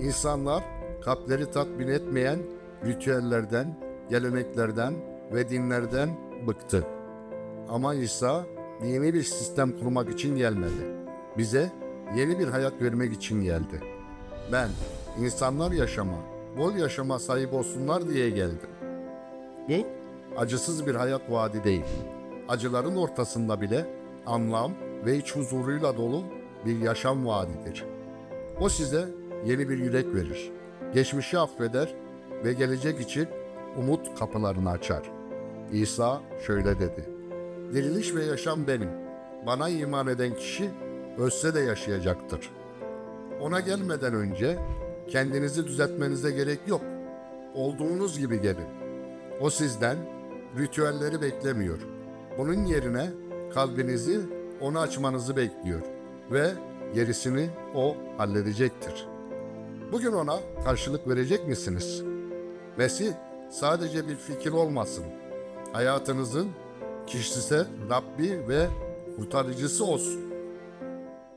İnsanlar kalpleri tatmin etmeyen ritüellerden, geleneklerden ve dinlerden bıktı. Ama İsa yeni bir sistem kurmak için gelmedi. Bize yeni bir hayat vermek için geldi. Ben insanlar yaşama, bol yaşama sahip olsunlar diye geldim. Bu acısız bir hayat vaadi değil. Acıların ortasında bile anlam ve iç huzuruyla dolu bir yaşam vaadidir. O size yeni bir yürek verir. Geçmişi affeder ve gelecek için umut kapılarını açar. İsa şöyle dedi. Diriliş ve yaşam benim. Bana iman eden kişi ölse de yaşayacaktır. Ona gelmeden önce kendinizi düzeltmenize gerek yok. Olduğunuz gibi gelin. O sizden ritüelleri beklemiyor. Bunun yerine kalbinizi ona açmanızı bekliyor ve gerisini o halledecektir. Bugün ona karşılık verecek misiniz? Mesih sadece bir fikir olmasın. Hayatınızın kişisel Rabbi ve kurtarıcısı olsun.